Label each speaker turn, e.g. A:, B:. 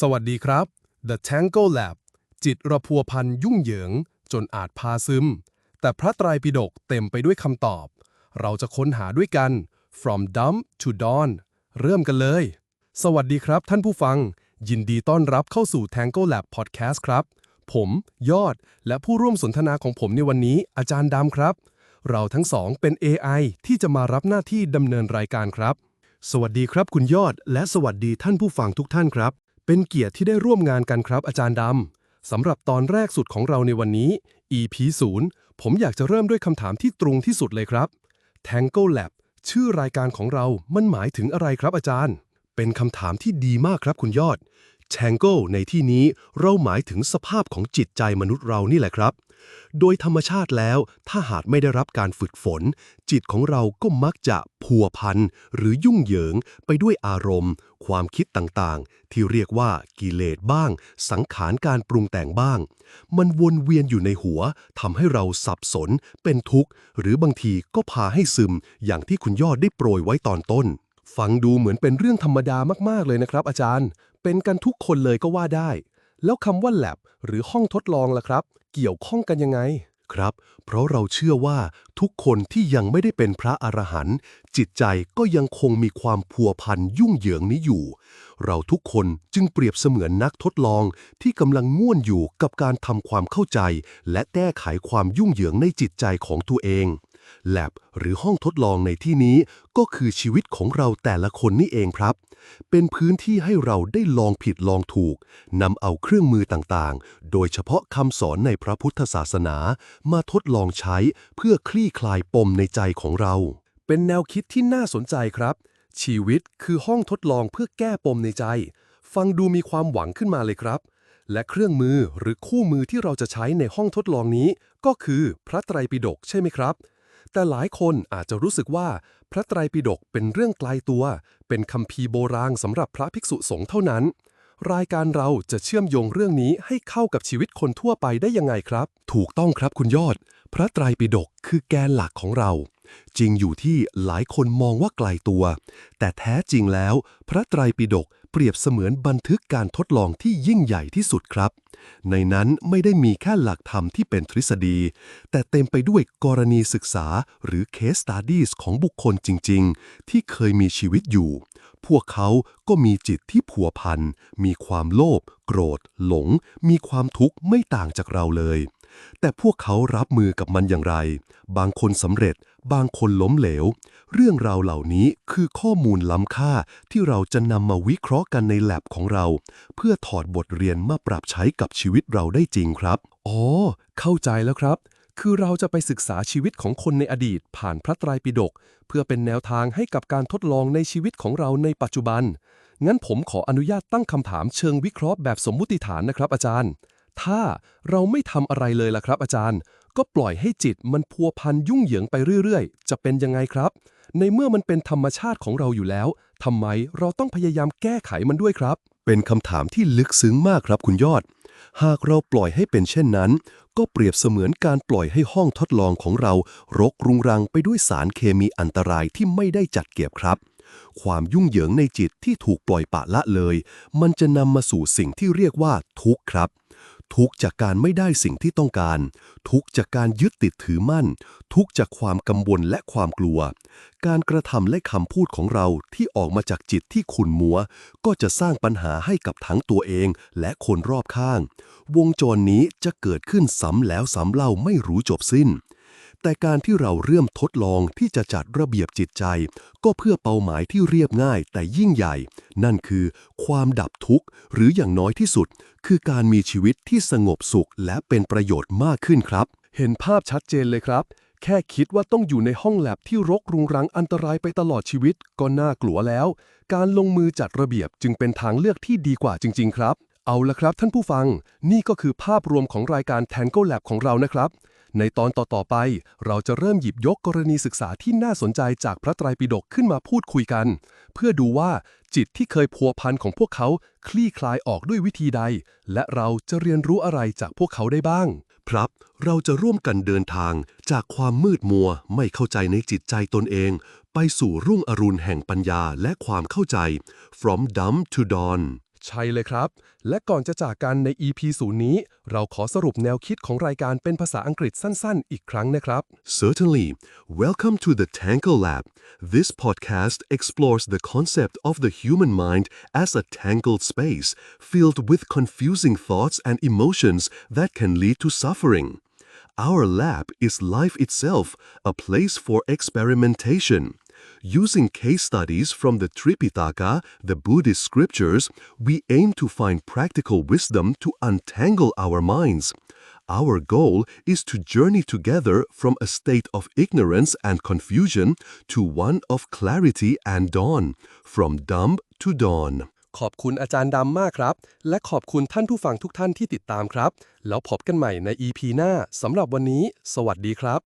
A: สวัสดีครับ The Tango Lab จิตระพัวพันยุ่งเหยิง จนอาจพาซึม แต่พระไตรปิฎกเต็มไปด้วยคำตอบ เราจะค้นหาด้วยกัน from dumb to dawn เริ่มกันเลย สวัสดีครับท่านผู้ฟัง ยินดีต้อนรับเข้าสู่ Tango Lab Podcast ครับ ผม ยอด และผู้ร่วมสนทนาของผมในวันนี้ อาจารย์ดำครับ เราทั้งสองเป็น AI ที่จะมารับหน้าที่ดำเนินรายการครับ สวัสดีครับคุณยอด และสวัสดีท่านผู้ฟังทุกท่านครับ เป็นเกียรติที่ได้ร่วมงานกันครับอาจารย์ดำ สำหรับตอนแรกสุดของเราในวันนี้ EP 0ผมอยากจะเริ่มด้วยคำถามที่ตรงที่สุดเลยครับ Tango Lab ชื่อรายการของเรา มันหมายถึงอะไรครับอาจารย์ เป็นคำถามที่ดีมากครับคุณยอด Tango ในที่นี้เราหมายถึงสภาพของจิตใจมนุษย์เรานี่แหละครับ โดยธรรมชาติแล้ว ถ้าหากไม่ได้รับการฝึกฝน จิตของเราก็มักจะพัวพันหรือยุ่งเหยิงไปด้วยอารมณ์ ความคิดต่างๆ ที่เรียกว่ากิเลสบ้าง สังขารการปรุงแต่งบ้าง มันวนเวียนอยู่ในหัวทำให้เราสับสน เป็นทุกข์ หรือบางทีก็พาให้ซึม อย่างที่คุณยอดได้โปรยไว้ตอนต้น ฟังดูเหมือนเป็นเรื่องธรรมดามากๆเลยนะครับ อาจารย์ เป็นกันทุกคนเลยก็ว่าได้แล้วคำว่า lab หรือห้องทดลองล่ะครับ เกี่ยวข้องกันยังไง ครับ เพราะเราเชื่อว่าทุกคนที่ยังไม่ได้เป็นพระอรหันต์จิตใจก็ยังคงมีความพัวพันยุ่งเหยิงนี้อยู่ เราทุกคนจึงเปรียบเสมือนนักทดลองที่กำลังง่วนอยู่กับการทำความเข้าใจ และแก้ไขความยุ่งเหยิงในจิตใจของตัวเอง แลบหรือห้องทดลองในที่นี้ก็คือชีวิตของเราแต่ละคนนี่เองครับ เป็นพื้นที่ให้เราได้ลองผิดลองถูกนำเอาเครื่องมือต่างๆ โดยเฉพาะคำสอนในพระพุทธศาสนา มาทดลองใช้เพื่อคลี่คลายปมในใจของเรา เป็นแนวคิดที่น่าสนใจครับ ชีวิตคือห้องทดลองเพื่อแก้ปมในใจ ฟังดูมีความหวังขึ้นมาเลยครับและเครื่องมือหรือคู่มือที่เราจะใช้ในห้องทดลองนี้ ก็คือพระไตรปิฎกใช่ไหมครับ แต่หลายคนอาจจะรู้สึกว่าพระไตรปิฎกเป็นเรื่องไกลตัว เป็นคัมภีร์โบราณสำหรับพระภิกษุสงฆ์เท่านั้น รายการเราจะเชื่อมโยงเรื่องนี้ให้เข้ากับชีวิตคนทั่วไปได้ยังไงครับ ถูกต้องครับคุณยอด พระไตรปิฎกคือแกนหลักของเรา จริงอยู่ที่หลายคนมองว่าไกลตัว แต่แท้จริงแล้ว พระไตรปิฎกเปรียบเสมือนบันทึกการทดลองที่ยิ่งใหญ่ที่สุดครับ ในนั้นไม่ได้มีแค่หลักธรรมที่เป็นทฤษฎี แต่เต็มไปด้วยกรณีศึกษาหรือ case studies ของบุคคลจริง ๆ ที่เคยมีชีวิตอยู่ พวกเขาก็มีจิตที่ผัวพัน มีความโลภ โกรธ หลง มีความทุกข์ไม่ต่างจากเราเลย แต่พวกเขารับมือกับมันอย่างไร บางคนสำเร็จ บางคนล้มเหลว เรื่องราวเหล่านี้คือข้อมูลล้ำค่าที่เราจะนำมาวิเคราะห์กันในแลบของเรา เพื่อถอดบทเรียนมาปรับใช้กับชีวิตเราได้จริงครับ อ๋อ เข้าใจแล้วครับ คือเราจะไปศึกษาชีวิตของคนในอดีต ผ่านพระไตรปิฎกเพื่อเป็นแนวทางให้กับการทดลองในชีวิตของเราในปัจจุบัน งั้นผมขออนุญาตตั้งคำถามเชิงวิเคราะห์แบบสมมุติฐานนะครับอาจารย์ ถ้าเราไม่ทำอะไรเลยล่ะครับ อาจารย์ ก็ปล่อยให้จิตมันพัวพันยุ่งเหยิงไปเรื่อยๆ จะเป็นยังไงครับ ในเมื่อมันเป็นธรรมชาติของเราอยู่แล้วทำไมเราต้องพยายามแก้ไขมันด้วยครับ เป็นคำถามที่ลึกซึ้งมากครับคุณยอด หากเราปล่อยให้เป็นเช่นนั้น ก็เปรียบเสมือนการปล่อยให้ห้องทดลองของเรา รกรุงรังไปด้วยสารเคมีอันตรายที่ไม่ได้จัดเก็บครับความยุ่งเหยิงในจิตที่ถูกปล่อยปละละเลย มันจะนำมาสู่สิ่งที่เรียกว่าทุกข์ครับ ทุกจากการไม่ได้สิ่งที่ต้องการ ทุกจากการยึดติดถือมั่น ทุกจากความกังวลและความกลัว การกระทำและคำพูดของเราที่ออกมาจากจิตที่ขุ่นมัว ก็จะสร้างปัญหาให้กับทั้งตัวเองและคนรอบข้าง วงจรนี้จะเกิดขึ้นซ้ำแล้วซ้ำเล่าไม่รู้จบสิ้น แต่การที่เราเริ่มทดลองที่จะจัดระเบียบจิตใจ ก็เพื่อเป้าหมายที่เรียบง่ายแต่ยิ่งใหญ่ นั่นคือความดับทุกข์ หรืออย่างน้อยที่สุด คือการมีชีวิตที่สงบสุขและเป็นประโยชน์มากขึ้นครับ เห็นภาพชัดเจนเลยครับ แค่คิดว่าต้องอยู่ในห้องแลบที่รกรุงรังอันตรายไปตลอดชีวิต ก็น่ากลัวแล้ว การลงมือจัดระเบียบจึงเป็นทางเลือกที่ดีกว่าจริง ๆ ครับ เอาละครับท่านผู้ฟัง นี่ก็คือภาพรวมของรายการ Tango Lab ของเรานะครับ ในตอนต่อๆไป เราจะเริ่มหยิบยกกรณีศึกษาที่น่าสนใจจากพระไตรปิฎกขึ้นมาพูดคุยกัน เพื่อดูว่าจิตที่เคยพัวพันของพวกเขาคลี่คลายออกด้วยวิธีใด และเราจะเรียนรู้อะไรจากพวกเขาได้บ้าง ครับ เราจะร่วมกันเดินทางจากความมืดมัวไม่เข้าใจในจิตใจตนเอง ไปสู่รุ่งอรุณแห่งปัญญาและความเข้าใจ from dumb to dawn ใช่เลยครับ และก่อนจะจากกันใน EP ศูนย์นี้ เราขอสรุปแนวคิดของรายการเป็นภาษาอังกฤษสั้นๆ อีกครั้งนะครับ
B: Certainly. Welcome to the Tangle Lab. This podcast explores the concept of the human mind as a tangled space filled with confusing thoughts and emotions that can lead to suffering. Our lab is life itself, a place for experimentation. Using case studies from the Tripitaka, the Buddhist scriptures, we aim to find practical wisdom to untangle our minds. Our goal is to journey together from a state of ignorance and confusion to one of clarity and dawn, from dumb to dawn.
A: ขอบคุณอาจารย์ดำมากครับ และขอบคุณท่านผู้ฟังทุกท่านที่ติดตามครับ แล้วพบกันใหม่ใน EP หน้าสำหรับวันนี้ สวัสดีครับ